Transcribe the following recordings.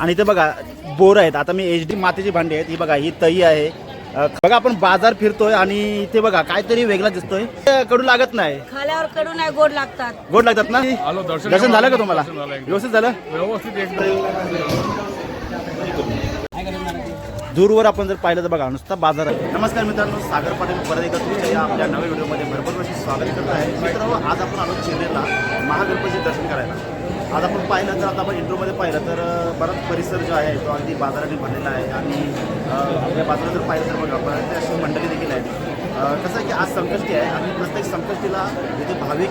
आणि इथे बघा बोर आहेत. आता मी एच डी मातीची भांडी आहेत. ही बघा ही तई आहे. बघा आपण बाजार फिरतोय आणि इथे बघा काहीतरी वेगळा दिसतोय. ते कडू लागत नाही. खाल्यावर कडू नाही गोड लागतात. गोड लागतात ना? दर्शन झालं का तुम्हाला. व्यवस्थित झालं? दूरवर आपण जर पाहिलं तर बघा नुसता बाजार आहे. नमस्कार मित्रांनो सागर पाटील परत एकदा तुमच्या या आपल्या नव्या व्हिडिओमध्ये भरपूर वर्षी स्वागत करत आहे. मित्रांनो आज आपण आलो चेन्नईला महागणपतीचे दर्शन करायला. आज आपण पाहिलं तर आता आपण इंट्रोमध्ये पाहिलं तर बराच परिसर जो आहे तो अगदी बाजाराने भरलेला आहे. आणि आपल्या बाजारात जर पाहिलं तर बघा बऱ्याच अशी मंडळी देखील आहेत. कसं आहे की आज संकष्टी आहे आणि प्रत्येक संकष्टीला इथे भाविक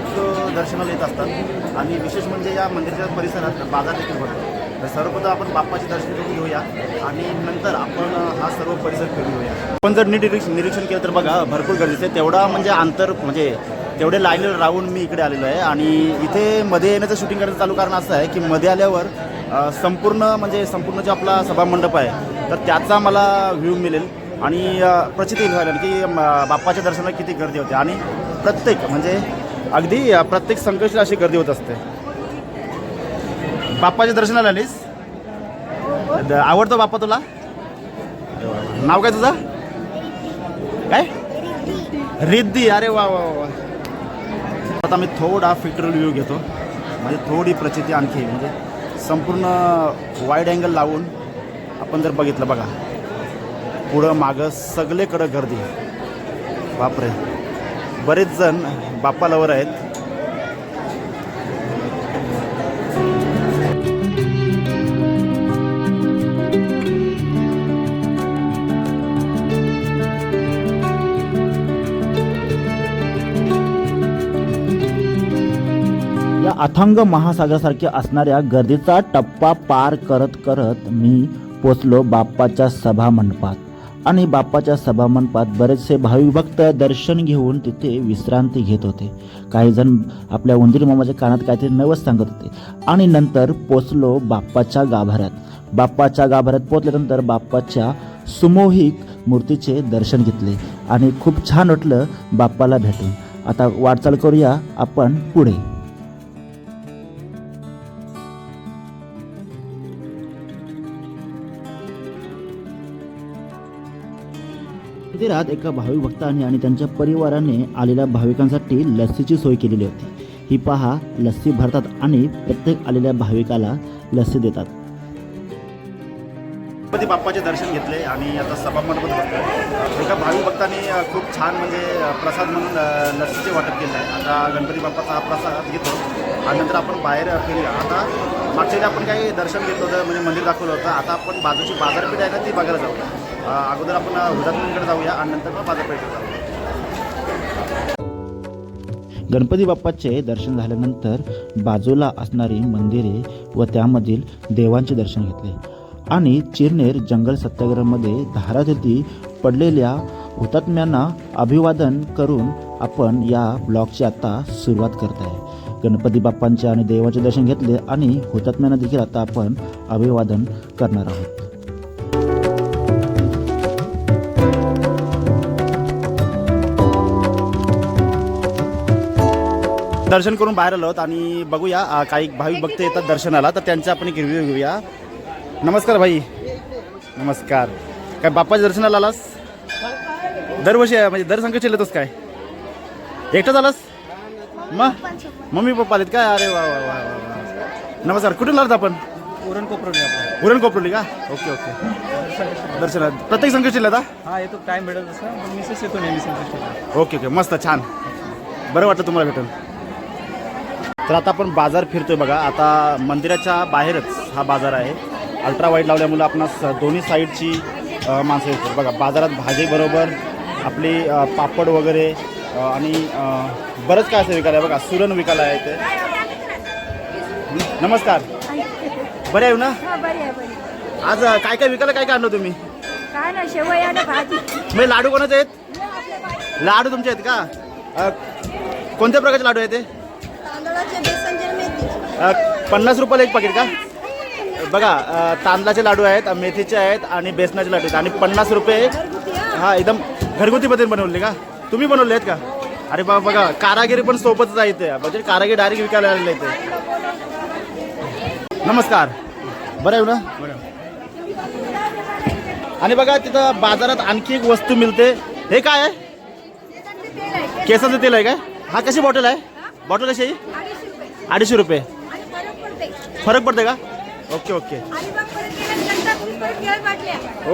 दर्शनाला येत असतात. आणि विशेष म्हणजे या मंदिराच्या परिसरात बाजार देखील भरतो तर सर्वप्रथम आपण बाप्पाचे दर्शन करून घेऊया आणि नंतर आपण हा सर्व परिसर फिरून घेऊया. आपण जर नीट निरीक्षण केलं तर बघा भरपूर गरजेचं आहे तेवढा म्हणजे अंतर म्हणजे तेवढे लाईनीवर राहून मी इकडे आलेलो आहे. आणि इथे मध्ये येण्याचं शूटिंग करायचं चालू कारण असं आहे की मध्ये आल्यावर संपूर्ण म्हणजे संपूर्ण जो आपला सभामंडप आहे तर त्याचा मला व्ह्यू मिळेल. आणि अ, प्रचिती येईल व्हायला की बाप्पाच्या दर्शनाला किती गर्दी होते. आणि प्रत्येक म्हणजे अगदी प्रत्येक संकष्टीला अशी गर्दी होत असते. बाप्पाच्या दर्शनाला आलीस? द- आवडतो बाप्पा तुला? नाव काय तुझं? काय? रिद्धी. अरे वा वा वा. आता मी थोडा फिटर व्ह्यू घेतो. म्हणजे थोडी प्रचिती आणखी म्हणजे संपूर्ण वाईड अँगल लावून आपण जर बघितलं बघा. पुढं मागं सगळेकडं गर्दी. बापरे. बरेच जण बाप्पा लवर आहेत. अथांग महासागरासारख्या असणाऱ्या गर्दीचा टप्पा पार करत करत मी पोचलो बाप्पाच्या सभा मंडपात आणि बाप्पाच्या सभा मंडपात बरेचसे भाविक भक्त दर्शन घेऊन तिथे विश्रांती घेत होते. काही जण आपल्या उंदीर मामाच्या कानात काहीतरी नवस सांगत होते. आणि नंतर पोचलो बाप्पाच्या गाभाऱ्यात. बाप्पाच्या गाभाऱ्यात पोचल्यानंतर बाप्पाच्या सुमोहिक मूर्तीचे दर्शन घेतले. आणि खूप छान वाटलं बाप्पाला भेटून. आता वाटचाल करूया आपण पुढे. मंदिरात एका भाविक भक्ताने आणि त्यांच्या परिवाराने आलेल्या भाविकांसाठी लस्सीची सोय केलेली होती. ही पहा लस्सी भरतात आणि प्रत्येक आलेल्या भाविकाला लस्सी देतात. गणपती बाप्पाचे दर्शन घेतले आणि आता सभा मंडपात बसतोय एका भाविक भक्ताने खूप छान म्हणजे प्रसाद म्हणून लस्सीचे वाटप केलं आहे. आता गणपती बाप्पाचा हा प्रसाद घेतो आणि नंतर आपण बाहेर फिरूया. आता मागच्या आपण काही दर्शन घेतलं होतं म्हणजे मंदिर दाखवलं होतं. आता आपण बाजूची बाजारपेठ आहे ना ती बघायला जाऊया. अगोदर आपण हुदात्मकडे जाऊया आणि नंतर मग बाजारपेठेत जाऊया. गणपती बाप्पाचे दर्शन झाल्यानंतर बाजूला असणारी मंदिरे व त्यामधील देवांचे दर्शन घेतले. आणि चिरनेर जंगल सत्याग्रहामध्ये धारातीर्थी पडलेल्या हुतात्म्यांना अभिवादन करून आपण या ब्लॉगची आता सुरुवात करत आहे गणपती बाप्पांचे आणि देवाचे दर्शन घेतले आणि हुतात्म्यांना देखील आता आपण अभिवादन करणार आहोत. दर्शन करून बाहेर आलो आणि बघूया काही भाविक भक्त येतात दर्शनाला तर त्यांचा आपण एक रिव्ह्यू घेऊया. नमस्कार भाई. नमस्कार. काय बाप्पाच्या दर्शनाला आलास? दरवर्षी म्हणजे दर संकट येतोस काय? एकटाच आलास? मग मम्मी पप्पा आलेत काय? अरे वा वा वा वा वा. नमस्कार. कुठून आलात आपण? उरण कोपरवली आपण. उरण कोपरली का? Okay okay. दर्शनात प्रत्येक संकट आता हा? येतो. टाइम भेटत असं पण मिसेस येतो नेहमी संकष्टीला ओके ओके. मस्त छान. बरं वाटलं तुम्हाला भेटून. तर आता आपण बाजार फिरतोय बघा. आता मंदिराच्या बाहेरच हा बाजार आहे. अल्ट्रा वाईट लावल्यामुळे आपणास दोन्ही साईडची माणसं येतात. बघा बाजारात भाजीबरोबर आपली पापड वगैरे आणि बरंच काय असं विकायला आहे. बघा सुरण विकायला आहे ते नमस्कार. बरे आहे ना? आहे आज काय काय विकायला काय काय आणलं तुम्ही? काय ना शेवया आणि भाजी. म्हणजे लाडू कोणाचे आहेत? लाडू तुमचे आहेत का? कोणत्या प्रकारचे लाडू आहेत ते? पन्नास रुपयाला एक पाकिट का? बघा तांदळाचे लाडू आहेत मेथीचे आहेत आणि बेसनाचे लाडू आहेत. आणि पन्नास रुपये हा. एकदम घरगुती पद्धतीने बनवले का? तुम्ही बनवले आहेत का? अरे बाबा बघा कारागिरी पण सोबतच आहे इथे. म्हणजे कारागिरी डायरेक्ट विकायला आलेले इथे नमस्कार. बरं आहे ना? बरं आणि बघा तिथं बाजारात आणखी एक वस्तू मिळते. हे काय आहे? केसाचं तेल आहे काय हा कशी बॉटल आहे? बॉटल कशी आहे अडीचशे रुपये. फरक पडते. का? Okay okay.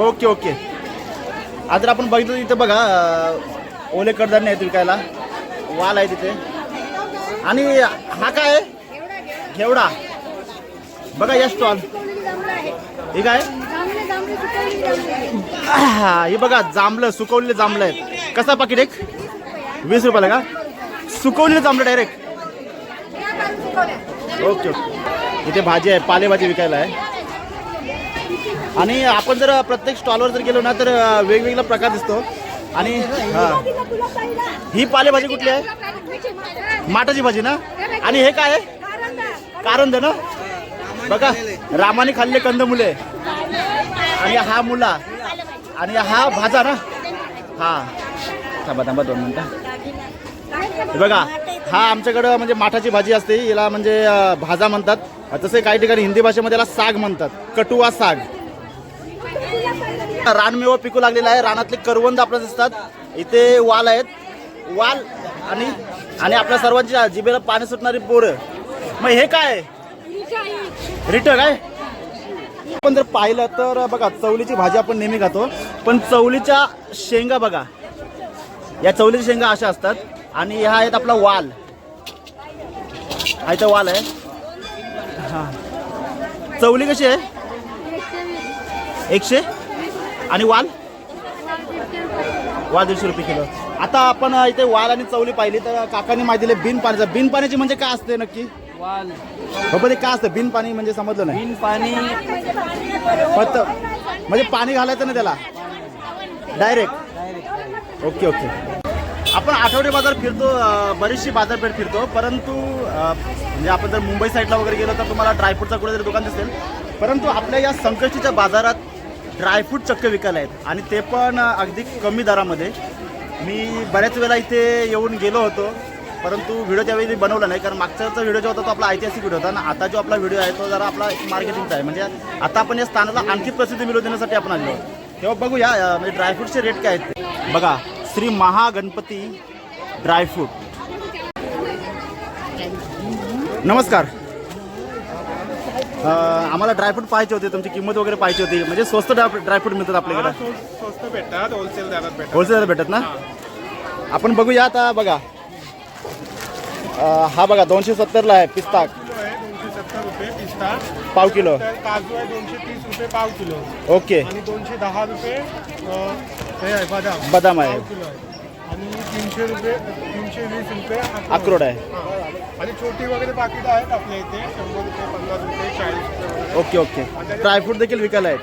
Okay okay. आज जर आपण बघितलं तिथं बघा ओले कडधान्य आहेत विकायला. वाल आहे तिथे. आणि हा काय आहे? घेवडा बघा या स्टॉल हे काय? आहा, हे बघा जांभलं सुकवलेले जांभलं आहेत. कसा पाकिट एक? वीस रुपयाला का? सुकवलेलं जांभलं डायरेक्ट ओके ओके. इथे भाजी आहे पालेभाजी विकायला आहे. आणि आपण जर प्रत्येक स्टॉलवर जर गेलो ना तर वेगवेगळा प्रकार दिसतो. आणि ही. पालेभाजी कुठली आहे? माटाची भाजी ना? आणि हे काय आहे? कारंद ना? बघा रामाने खाल्ले कंदमुले. आणि हा मुला. आणि हा भाजा ना? हा. थांबा थांबा दोन मिनटं. बघा हा आमच्याकडं म्हणजे माठाची भाजी असते याला म्हणजे भाजा म्हणतात. तसे काही ठिकाणी हिंदी भाषेमध्ये याला साग म्हणतात कटुवा साग. रानमेवा पिकू लागलेला आहे रानातले करवंद आपल्याला दिसतात. इथे वाल आहेत. वाल आणि आणि आपल्या सर्वांच्या जिभेला पाणी सुटणारी पोरं. मग हे काय? आहे? रिट काय? आपण जर पाहिलं तर बघा चवलीची भाजी आपण नेहमी खातो. पण चवलीच्या शेंगा बघा. या चवलीच्या शेंगा अशा असतात. आणि ह्या आहेत आपला वाल. हा इथं वाल आहे. हा. चवली कशी आहे? एकशे? आणि वाल? वाल दीडशे रुपये किलो. आता आपण इथे वाल आणि चवली पाहिली तर काकांनी माहिती दिली बिन पाण्याचं. बिन पाण्याची म्हणजे काय असते नक्की? वाल. हो पण ते काय असतं? बिन पाणी म्हणजे समजलं नाही. बिन पाणी. फक्त म्हणजे पाणी घालायचं ना त्याला. Direct okay okay. आपण आठवडे बाजार फिरतो बरीचशी बाजारपेठ फिरतो परंतु म्हणजे आपण जर मुंबई साईडला वगैरे गेलो तर तुम्हाला ड्रायफ्रूटचा कुठेतरी दुकान दिसेल. परंतु आपल्या या संकष्टीच्या बाजारात ड्रायफ्रूट चक्क विकायला आहेत आणि ते पण अगदी कमी दरामध्ये. मी बऱ्याच वेळा इथे येऊन गेलो होतो परंतु व्हिडिओ त्यावेळी बनवला नाही कारण मागच्याचा व्हिडिओ जो होता तो आपला ऐतिहासिक व्हिडिओ होता आणि आता जो आपला व्हिडिओ आहे तो जरा आपला मार्केटिंगचा आहे. म्हणजे आता आपण या स्थानाला आणखी प्रसिद्धी मिळवून देण्यासाठी आपण आलो तेव्हा बघूया म्हणजे ड्रायफ्रूटचे रेट काय आहेत बघा श्री महागणपती ड्रायफ्रूट नमस्कार. आम्हाला ड्रायफ्रूट पाहिजे होते तुमची किंमत वगैरे पाहिजे होती. म्हणजे स्वस्त ड्राय ड्रायफ्रूट मिळतात आपल्याकडे. स्वस्त भेटतात होलसेल दरात भेटतात. होलसेल भेटत ना? आपण बघूया आता बघा. हा बघा दोनशे सत्तरला आहे पिस्ता. रुपये पिस्ता. पाव किलो. काजू आहे दोनशे तीस रुपये पाव किलो. ओके. आणि दोनशे दहा रुपये हे आहे बदाम. बदाम आहे. पाव किलो आहे. आणि तीनशे रुपये तीनशे वीस रुपये अक्रोड आहे. हा. आणि छोटी वगैरे पाकिट आहेत आपल्या इथे. शंभर रुपये पन्नास रुपये चाळीस रुपये वगैरे. Okay okay. ड्रायफ्रूट देखील विकायला आहेत.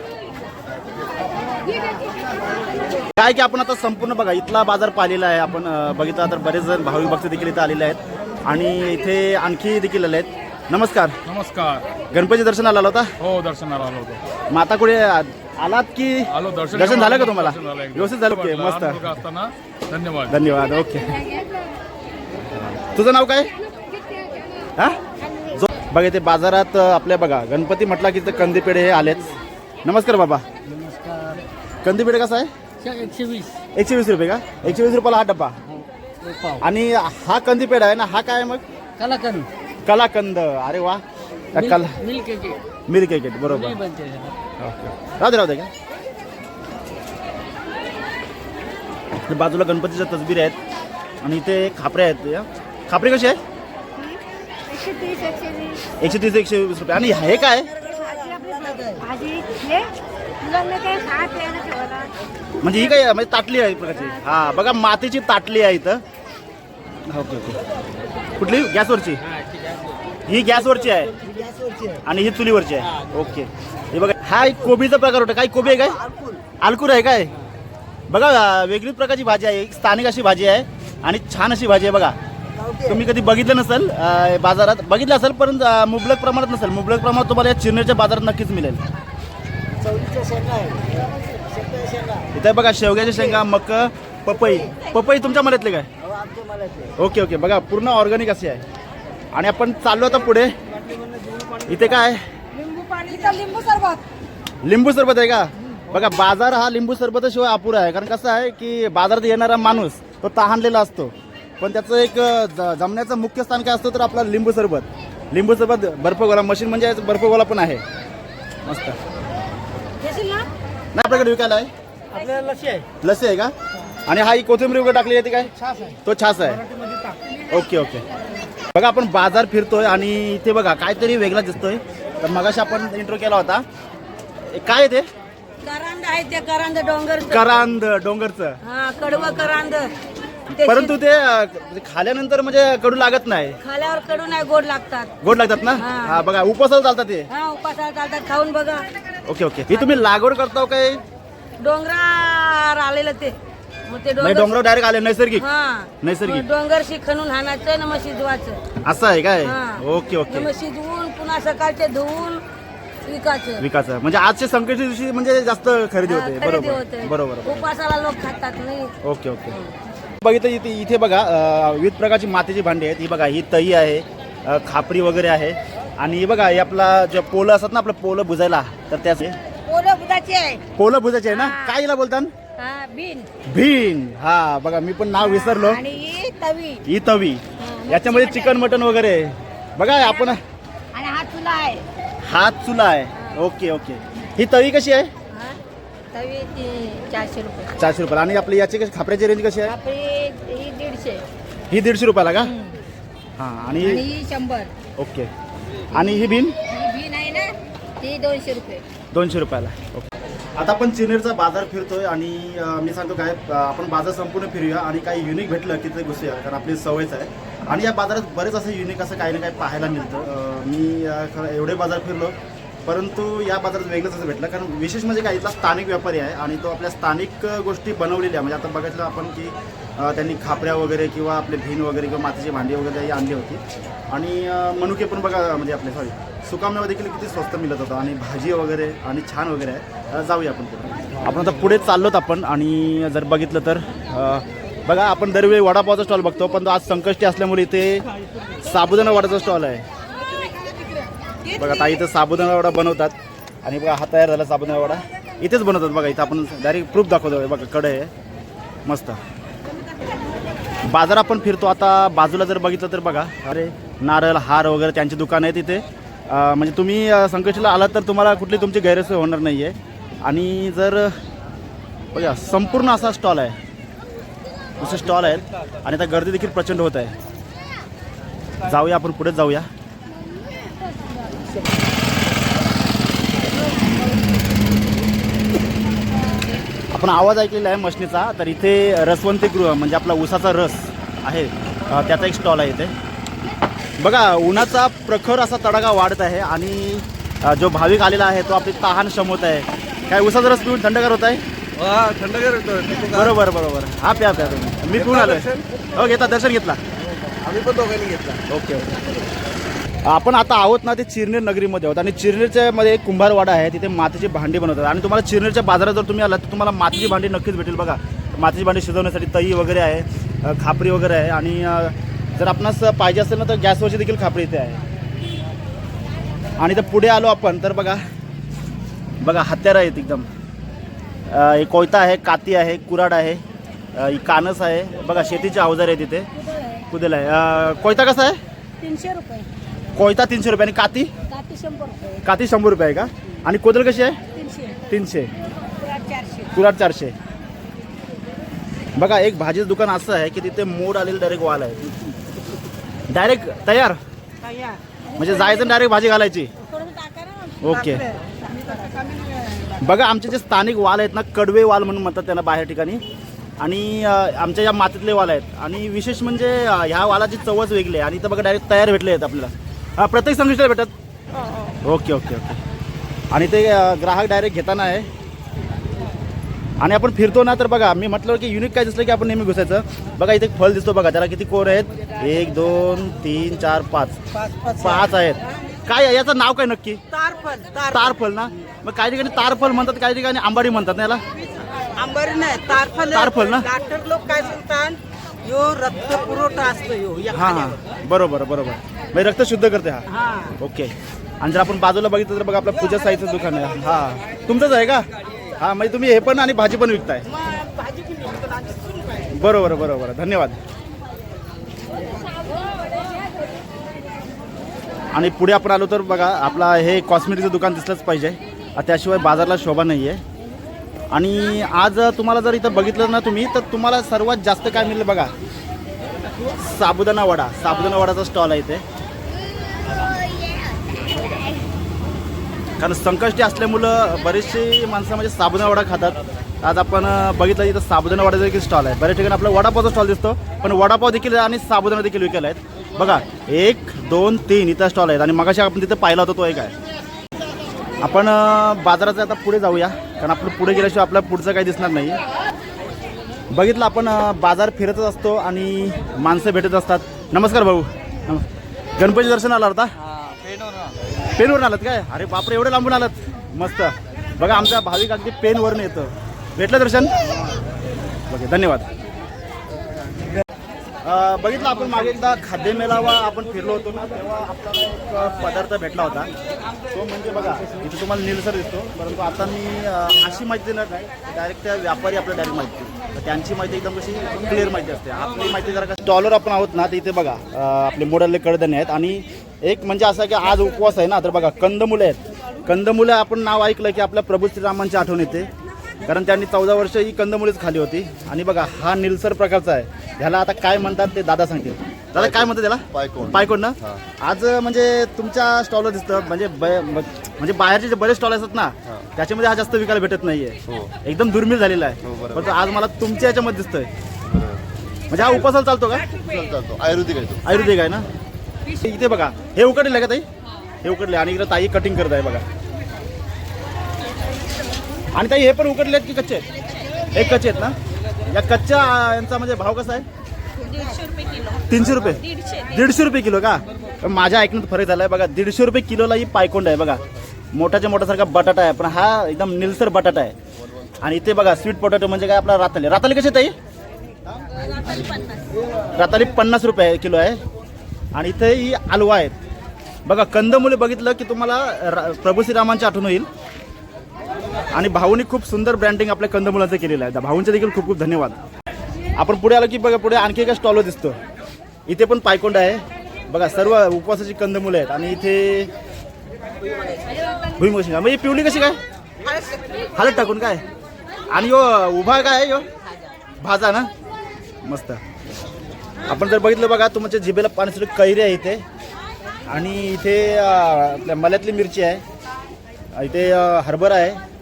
काय की आपण आता संपूर्ण बघा इथला बाजार पाहिलेला आहे. आपण अं, बघितला तर बरेच जण भाविक भक्त देखील इथे आलेले आहेत. आणि इथे आणखी देखील आले आहेत. नमस्कार. नमस्कार. गणपती दर्शनाला आला होता? हो दर्शनाला आलो होतो. मग आता कुठे आलात की आलो दर्शन दर्शन झालं का तुम्हाला? दर्शन झालं. एकदम. व्यवस्थित झालं? ओके लहान मस्त. मुलगा असताना. धन्यवाद. धन्यवाद ओके. तुझं नाव काय? हा? जो बघा इथे बाजारात अं, आपल्या बघा गणपती म्हटला की इथं कंदीपेढे हे आलेच नमस्कार बाबा. कंदीपेढे कसा आहे? एकशे वीस. एकशे वीस रुपये का? एकशे वीस रुपयाला हा डब्बा. आणि हा कंदीपेढ आहे ना हा काय आहे मग? कलाकंद. कलाकंद. अरे वा. त्या कला मिल्क मिल्क केक बरोबर. बनते ओके. राहते राहते का बाजूला गणपतीच्या तसबीर आहेत आणि इथे खापरे आहेत या. खापरे कशी आहे एकशे तीस एकशे वीस रुपये. आणि हे काय? म्हणजे ही काय म्हणजे ताटली आहे प्रकारची. हा बघा मातीची ताटली आहे इथं. Okay okay. कुठली? गॅसवरची? ही गॅसवरची आहे. आणि ही चुलीवरची आहे. ओके. हे बघा हा एक कोबीचा प्रकार होता. काय कोबी आहे काय? आलकूर आहे काय? बघा वेगळीच प्रकारची भाजी आहे. एक स्थानिक अशी भाजी आहे आणि छान अशी भाजी आहे बघा. तुम्ही कधी बघितलं नसेल बाजारात बघितलं असेल पण मुबलक प्रमाणात नसेल. मुबलक प्रमाणात तुम्हाला या चिरनेरच्या बाजारात नक्कीच मिळेल. इथे बघा शेवग्याच्या शेंगा मक पपई. पपई तुमच्या मनातले काय? Okay okay. बघा पूर्ण ऑर्गॅनिक असे आहे. आणि आपण चाललो आता पुढे. इथे काय? लिंबू सरबत. लिंबू सरबत आहे का? बघा बाजार हा लिंबू सरबताशिवाय अपुरा आहे. कारण कसं आहे की बाजारात येणारा माणूस तो तहानलेला असतो. पण त्याचं एक जमण्याचं मुख्य स्थान काय असतं तर आपला लिंबू सरबत. लिंबू सरबत बर्फ गोला मशीन म्हणजे बर्फ गोला पण आहे. मस्त. नाही आपल्याकडे विकायला आहे. आपल्याला लशी आहे. लस्सी आहे का? आणि हा ही कोथिंबीर वगैरे टाकली आहे ती काय? छास आहे. तो छास आहे. Okay okay. बघा आपण बाजार फिरतोय आणि इथे बघा काहीतरी वेगळा दिसतोय. तर मगाशी आपण इंट्रो केला होता. काय ते? करांद आहे ते करांद डोंगर करांद डोंगरचं. हा कडवं करांद. त्याची परंतु ते अ, खाल्यानंतर म्हणजे कडू लागत नाही. खाल्यावर कडू नाही गोड लागतात. गोड लागतात ना? हा. हा बघा उपवासाला चालतात ते. हा उपासाला चालतात. खाऊन बघा. Okay okay. ही तुम्ही लागवड करता काय? डोंगरावर आलेलं ते. मग ते नाही डोंगरावर डायरेक्ट आले नैसर्गिक. हा. नैसर्गिक. मग डोंगर शिखणून हाणायचं ना मग शिजवायचं. असं आहे काय? हा. Okay okay. मग शिजवून पुन्हा सकाळचे धुवून विकायचं विकास म्हणजे आजच्या संकटच्या दिवशी म्हणजे जास्त खरेदी हा, होते. खरेदी बरोबर. होते. बरोबर उपासाला लोक खातात नाही. Okay okay. बघितलं इथे इथे बघा अ, विविध प्रकारची मातीची भांडी आहेत. ही बघा ही तई आहे अ, खापरी वगैरे आहे. आणि हे बघा हे आपला जे पोलं असतात ना आपलं पोलं बुजायला तर त्याच पोरं बुधाची आहे. पोलं बुजायचे आहे ना? हा. काय हिला बोलतात हा बीन. भीन हा बघा मी पण नाव विसरलो. आणि ही तवी. ही तवी. हा, याच्यामध्ये चिकन मटन वगैरे. आहे. बघा आपण हा तुला आहे. हात चुला आहे. Okay okay. ही तवी कशी आहे? हा? तवी ती चारशे रुपये. चारशे रुपयाला. आणि आपली याची कशी खापऱ्याची रेंज कशी आहे? आपली ही दीडशे. ही दीडशे रुपयाला का? हा आणि आणि ही शंभर. ओके. आणि ही बिन ही बीन आहे ना ती दोनशे रुपये. दोनशे रुपयाला. ओके. आता आपण चिनेरचा बाजार फिरतोय आणि अं, मी सांगतो काय अं, आपण बाजार संपूर्ण फिरूया आणि काही युनिक भेटलं की ते घुसूया कारण आपली सवयच आहे. आणि या बाजारात बरेच असं युनिक असं काही ना काही पाहायला मिळतं. मी एवढे बाजार फिरलो परंतु या बाजारात वेगळंच असं भेटलं. कारण विशेष म्हणजे काय इथला स्थानिक व्यापारी आहे आणि तो आपल्या स्थानिक गोष्टी बनवलेल्या म्हणजे आता बघितलं आपण की त्यांनी खापऱ्या वगैरे किंवा आपले भीन वगैरे किंवा मातीची भांडी वगैरे ही आणली होती. आणि मनुके पण बघा म्हणजे आपले सॉरी सुकामेवा देखील किती स्वस्त मिळत होतं. आणि भाजी वगैरे आणि छान वगैरे आहे. जाऊया आपण आपण आता पुढे चाललोत आपण आणि जर बघितलं तर बघा आपण दरवेळी वडापावचा स्टॉल बघतो पण आज संकष्टी असल्यामुळे इथे साबुदाणा वडाचा स्टॉल आहे. बघा ताई इथं साबुदाणा वडा बनवतात. आणि बघा हा तयार झाला साबुदाणा वडा. इथेच बनवतात बघा इथं आपण डायरेक्ट प्रूफ दाखवतो. बघा कडे आहे. मस्त. बाजार आपण फिरतो. आता बाजूला जर बघितलं तर बघा अरे नारळ हार वगैरे त्यांची दुकान आहे तिथे म्हणजे तुम्ही संकष्टीला आलात तर तुम्हाला कुठली तुमची गैरसोय होणार नाही आहे आणि जर बघा संपूर्ण असा स्टॉल आहे. असे स्टॉल आहेत. आणि आता गर्दी देखील प्रचंड होत आहे. जाऊया आपण पुढे जाऊया. आपण आवाज ऐकलेला आहे मशनीचा तर इथे रसवंती गृह म्हणजे आपला उसाचा रस आहे. त्याचा एक स्टॉल आहे इथे. बघा उन्हाचा प्रखर असा तडागा वाढत आहे आणि जो भाविक आलेला आहे तो आपली तहान शमवत आहे. काय उसाचा रस पिऊन थंडगार होत आहे? थंडगार बरोबर बरोबर. हा प्या प्या तुम्ही. मी पिऊन आलोय. हो घेतला दर्शन घेतला. आम्ही पण दोघांनी घेतला. Okay okay. आपण आता आहोत ना ते चिरनेर नगरीमध्ये आहोत. आणि चिरनेरच्या मध्ये एक कुंभारवाडा आहे तिथे मातीची भांडी बनवतात. आणि तुम्हाला चिरनेरच्या बाजारात जर तुम्ही आलात तर तुम्हाला मातीची भांडी नक्कीच भेटेल बघा. मातीची भांडी शिजवण्यासाठी तई वगैरे आहे खापरी वगैरे आहे. आणि जर आपणास पाहिजे असेल ना तर गॅसवरची देखील खापरी इथे आहे. आणि तर पुढे आलो आपण तर बघा बघा हत्यारं आहेत एकदम. हे कोयता आहे काती आहे कुराड आहे ही कानस आहे. बघा शेतीचे अवजार आहे तिथे कुदेला आहे. कोयता कसा आहे? तीनशे रुपये. कोयता तीनशे रुपये. आणि काती? काती शंभर रुपये. आहे का? आणि कोदल कशी आहे? तीनशे. पुरा चारशे. बघा एक भाजीचं दुकान असं आहे की तिथे मोड आलेलं डायरेक्ट वाल आहे. डायरेक्ट तयार? म्हणजे जायचं डायरेक्ट भाजी घालायची? ओके बघा आमचे जे स्थानिक वाल आहेत ना कडवे वाल म्हणून म्हणतात त्यांना बाहेर ठिकाणी. आणि आमच्या या मातीतले वाल आहेत आणि विशेष म्हणजे ह्या वालाची चवच वेगळी आहे. आणि इथं बघा डायरेक्ट तयार भेटले आहेत आपल्याला. हा, प्रत्येक संघटनेला भेटत? Okay okay okay. आणि ते ग्राहक डायरेक्ट घेताना आहे. आणि आपण फिरतो ना तर बघा मी म्हटलं की युनिक काय दिसलं की आपण नेहमी घुसायचं. बघा इथे एक फल दिसतो बघा त्याला किती कोर आहेत? एक दोन तीन चार पाच. पाच आहेत. काय आहे? याचं नाव काय नक्की? तारफल तार तारफल ना? मग काही ठिकाणी तारफल म्हणतात काही ठिकाणी आंबाडी म्हणतात ना याला? आंबारी नाही तारफल तारफल ना? डॉक्टर लोक काय सांगतात यो रक्त पुरवठा असतो यो या हां खाण्यावर. हां बरोबर बरोबर. म्हणजे रक्त शुद्ध करते हा? हा. ओके. आणि जर आपण बाजूला बघितलं तर बघा आपलं पूजा साईचं दुकान आहे. हा. तुमचंच आहे का? हा म्हणजे तुम्ही हे पण आणि भाजी पण विकताय. बरोबर बरोबर. धन्यवाद. आणि पुढे आपण आलो तर बघा आपला हे कॉस्मेटिकचं दुकान दिसलंच पाहिजे. त्याशिवाय बाजारला शोभा नाही आहे आणि आज तुम्हाला जर इथं बघितलं ना तुम्ही तर तुम्हाला सर्वात जास्त काय मिळेल बघा? साबुदाणा वडा. साबुदाणा वडाचा स्टॉल आहे इथे. कारण संकष्टी असल्यामुळं बरेचसे माणसं म्हणजे साबुदाणा वडा खातात. आज आपण बघितलं इथं साबुदाणा वडा देखील स्टॉल आहे. बऱ्याच ठिकाणी आपला वडापावचा स्टॉल दिसतो पण वडापाव देखील आणि साबुदाणा देखील विकायला आहेत. बघा एक दोन तीन इथं स्टॉल आहेत. आणि मगाशी आपण तिथे पाहिला होता तो एक आहे. आपण बाजाराचं आता पुढे जाऊया. कारण आपण पुढे गेल्याशिवाय आपल्याला पुढचं काही दिसणार नाही. बघितलं आपण बाजार फिरतच असतो आणि माणसं भेटत असतात. नमस्कार भाऊ. नम गणपती दर्शन आला होता? पेनवरून आलात काय? अरे बापरे एवढे लांबून आलात. मस्त. बघा आमचा भाविक अगदी पेनवरून येतो. भेटलं दर्शन? ओके धन्यवाद. बघितलं आपण मागे एकदा खाद्य मेळावा आपण फिरलो होतो ना तेव्हा आपल्याला एक पदार्थ भेटला होता. तो म्हणजे बघा इथे तुम्हाला निलसर दिसतो परंतु आता मी अशी माहिती देणार नाही. डायरेक्ट त्या व्यापारी आपल्या डायरेक्ट माहिती तर त्यांची माहिती एकदम कशी क्लिअर माहिती असते. आपली माहिती जरा डॉलर आपण आहोत ना तर इथे बघा आपले मोडले कडधान्य आहेत. आणि एक म्हणजे असं की आज उपवास आहे ना तर बघा कंदमुले आहेत. कंदमुलं आपण नाव ऐकलं की आपल्या प्रभू श्रीरामांची आठवण येते. कारण त्यांनी चौदा वर्ष ही कंदमुळेच खाली होती. आणि बघा हा निलसर प्रकारचा आहे. ह्याला आता काय म्हणतात ते दादा सांगतील. दादा काय म्हणतात त्याला पायकोण. पायकोण ना? आज म्हणजे तुमच्या स्टॉलवर दिसतं म्हणजे ब- म्हणजे बाहेरचे जे बरेच स्टॉल असतात ना त्याच्यामध्ये हा जास्त विकायला भेटत नाहीये. हो. एकदम दुर्मिळ झालेला आहे. हो, बरोबर. परंतु आज मला तुमच्या याच्यामध्ये दिसतोय. म्हणजे हा उपासाला चालतो का? चालतो. आयुर्वेदिक आहे तो. आयुर्वेदिक आहे ना? इथे बघा. हे उकडले का ताई? हे उकडले. आणि इकडे ताई कटिंग करत आहे बघा. आणि ताई हे पण उकडले आहेत की कच्चे आहेत? एक कच्चे आहेत ना? या कच्च्या यांचा म्हणजे भाव कसा आहे? तीनशे रुपये? दीडशे रुपये किलो का? माझ्या ऐकण्यात फरक झालाय बघा दीडशे रुपये किलोला ही पायकोंड आहे बघा. मोठाच्या मोठासारखा बटाटा आहे पण हा एकदम निलसर बटाटा आहे. आणि इथे बघा स्वीट पोटॅटो म्हणजे काय आपला राताली. राताली कशी आहे ताई? राताली पन्नास रुपये किलो आहे. आणि इथे ही आलवा आहेत. बघा कंदमुले बघितलं की तुम्हाला रा- प्रभू श्रीरामांची आठवण होईल. आणि भाऊनी खूप सुंदर ब्रँडिंग आपल्या कंदमुलाचं केलेलं आहे. भाऊंचे देखील खूप खूप धन्यवाद. आपण पुढे आलो की बघा पुढे आणखी एका स्टॉलवर दिसतो. इथे पण पायकोंड आहे. बघा सर्व उपवासाची कंदमुलं आहेत. आणि इथे भुईमुग शेंगा म्हणजे पिवळी कशी काय? हालत टाकून काय? आणि यो उभा काय आहे यो? भाजा ना? मस्त. आपण जर बघितलं बघा तुमच्या जिभेला पाणी सुरू कैरी आहे इथे. आणि इथे आपल्या मल्यातली मिरची आहे. इथे हरभरा आहे.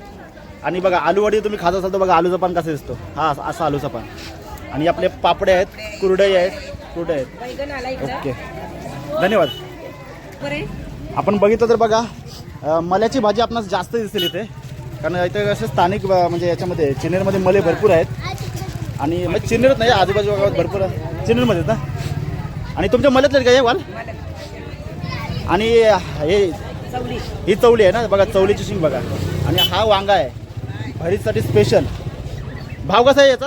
आणि बघा आलूवडी तुम्ही खात असाल तर बघा आलूचा पान कसं दिसतो. हा असा आलूचा पान. आणि आपले पापडे आहेत कुरडई आहेत. कुरडे आहेत. ओके. धन्यवाद. आपण बघितलं तर बघा मल्याची भाजी आपणास जास्त दिसेल इथे. कारण इथे असे स्थानिक म्हणजे याच्यामध्ये चिनेरमध्ये मले भरपूर आहेत. आणि म्हणजे चिनेरच नाही आजूबाजू गावात भरपूर आहे. ना? आणि तुमच्या मल्यातले का हे वाल? आणि हे ही चवली आहे ना? बघा चवलीची शिंग बघा. आणि हा वांगा आहे. भरीसाठी स्पेशल भाव कसा आहे याचा?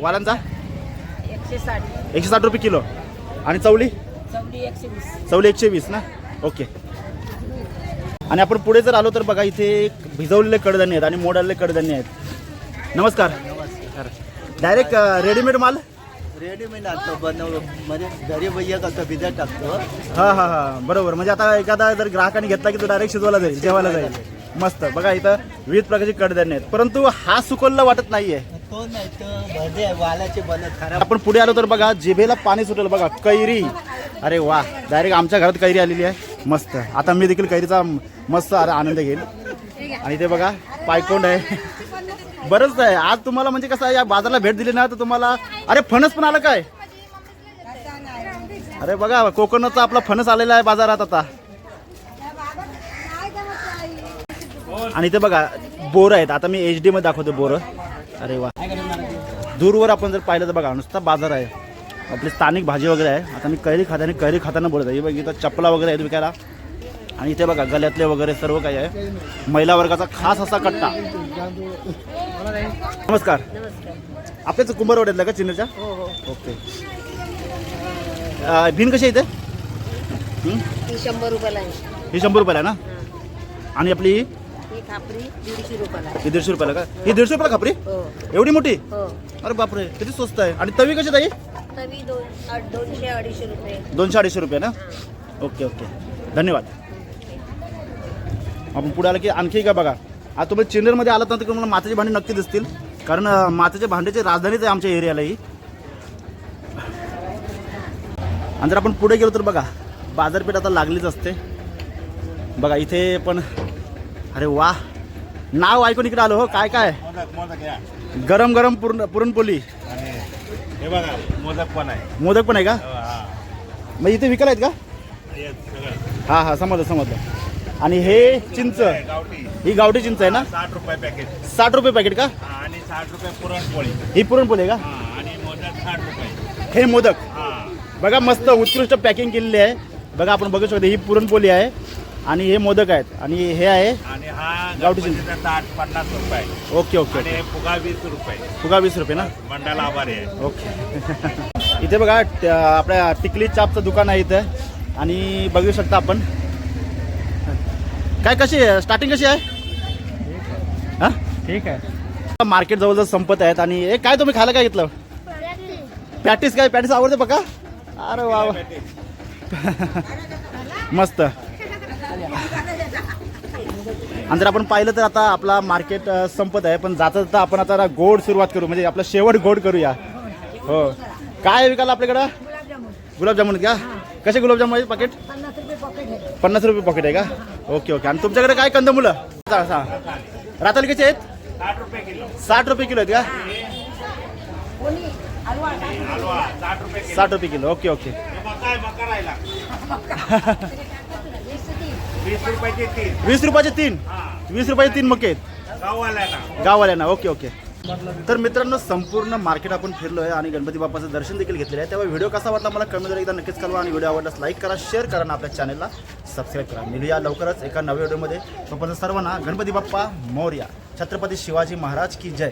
वालांचा? एकशे साठ. एकशे साठ रुपये किलो. आणि चवली चौडी एकशे वीस. चवली एकशे वीस ना? ओके. आणि आपण पुढे जर आलो तर बघा इथे भिजवलेले कडधान्य आहेत आणि मोडालेले कडधान्य आहेत. नमस्कार. डायरेक्ट रेडीमेड माल? रेडीमेड आणतो बनवलं म्हणजे घरी भैया कसं भिजत टाकतो. हा हा हा. बरोबर. म्हणजे आता एखादा जर ग्राहकाने घेतला की तो डायरेक्ट शिजवायला जाईल जेवायला जाईल. मस्त. बघा इथं विविध प्रकारची कडधान्य आहेत. परंतु हा सुकवला वाटत नाहीये. तो नाही तर भजे वालाचे बनत खराब. आपण पुढे आलो तर बघा जिभेला पाणी सुटेल. बघा कैरी. अरे वा डायरेक्ट आमच्या घरात कैरी आलेली आहे. मस्त. आता मी देखील कैरीचा मस्त आ- आनंद घेईल आणि ते बघा पायकोंड आहे. बरंच आहे. आज तुम्हाला म्हणजे कसं आहे, या बाजारला भेट दिली ना तर तुम्हाला अरे फणस पण आलं काय? अरे बघा कोकणाचा आपला फणस आलेला आहे बाजारात आता. आणि ते बघा बोर आहेत. आता मी एच डी मध्ये दाखवतो बोर. अरे वा. दूरवर आपण जर पाहिलं तर बघा नुसता बाजार आहे. आपली स्थानिक भाजी वगैरे आहे. आता मी कैरी खाताना कैरी खाताना बोलत आहे. हे बघ इथं चपला वगैरे आहेत विकायला. आणि इथे बघा गल्यातले वगैरे सर्व काही आहे. महिला वर्गाचा खास असा कट्टा. नमस्कार. आपल्याच कुंभारवाड्यातलं का चिन्हच्या ओके. अं, भिन कशी आहे इथे? हं? शंभर रुपयाला ही शंभर रुपयाला आहे ना? आणि आपली ही ही खापरी दीडशे रुपयाला ही दीडशे रुपयाला का? ही दीडशे रुपयाला खापरी? हो. एवढी मोठी? हो. अरे बापरे किती स्वस्त आहे. आणि तवी कशी ताई? दोन दोनशे अडीचशे रुपये. दोनशे अडीचशे रुपये ना? Okay okay. धन्यवाद. आपण पुढे आलं की आणखी काय बघा. आता तुम्ही चिन्नरमध्ये आलात ना तर तुम्हाला मातीची भांडी नक्की दिसतील. कारण अं, मातीच्या भांड्याची राजधानीच आहे आमच्या एरियाला ही. आणि जर आपण पुढे गेलो तर बघा बाजारपेठ आता लागलीच असते. बघा इथे पण अरे वा. नाव ऐकून इकडे आलो हो. काय काय? गरम गरम पुरण पुरणपोळी. हे बघा मोदक पण आहे. मोदक पण आहे का? मग इथे विकायला आहेत का? हा हा समजलं समजलं. आणि हे चिंच ही गावठी. चिंच आहे ना? साठ रुपये पॅकेट साठ रुपये पॅकेट का? आणि साठ रुपये पुरणपोळी. ही पुरणपोळी आहे आणि मोदक साठ रुपये. का हे मोदक. बघा मस्त उत्कृष्ट पॅकिंग केलेली आहे. बघा आपण बघू शकतो ही पुरणपोळी आहे. आणि हे मोदक आहेत. आणि हे आहे हा गावठी चिंच. ताट पन्नास रुपये. ओके ओके आणि फुगा वीस रुपये. फुगा वीस रुपये ना? मंडळ आभारी आहे. ओके. इथे बघा ट- आपल्या टिकली चापचं दुकान आहे इथं. आणि बघू शकता आपण. काय कशी आहे? स्टार्टिंग कशी आहे? हां? ठीक आहे. मार्केट जवळजवळ संपत आहेत. आणि हे काय तुम्ही खायला काय घेतलं? पॅटीस काय? पॅटीस आवडते बघा. अरे वा वा. मस्त. आणि जर आपण पाहिलं तर आता आपला मार्केट संपत आहे. पण जाता जाता आपण आता गोड सुरुवात करू. म्हणजे आपला शेवट गोड करूया. हो. काय विकायला आपल्याकडं? गुलाबजामुन का? कसे गुलाबजामुन आहे पाकिट पन्नास रुपये पॉकेट आहे का? Okay okay. आणि तुमच्याकडे काय कंदमुलं सांगा सांगा राताली कसे आहेत? साठ रुपये किलो आहेत का? साठ रुपये किलो. ओके ओके हे मका आहे मका राहिला वीस रुपयाचे तीन. वीस रुपयाचे तीन? वीस रुपयाचे तीन मके आहेत गाववाल्याला गाववाल्यांना. Okay okay. तर मित्रांनो संपूर्ण मार्केट आपण फिरलो आहे आणि गणपती बाप्पाचं दर्शन देखील घेतलेलं आहे. तेव्हा व्हिडिओ कसा वाटला मला कमेंटवर एकदा नक्कीच कळवा आणि व्हिडिओ आवडल्यास लाईक करा शेअर करा आणि आपल्या चॅनलला सबस्क्राईब करा. मिळूया लवकरच एका नव्या व्हिडिओमध्ये. तोपर्यंत सर्वांना गणपती बाप्पा मोर्या. छत्रपती शिवाजी महाराज की जय.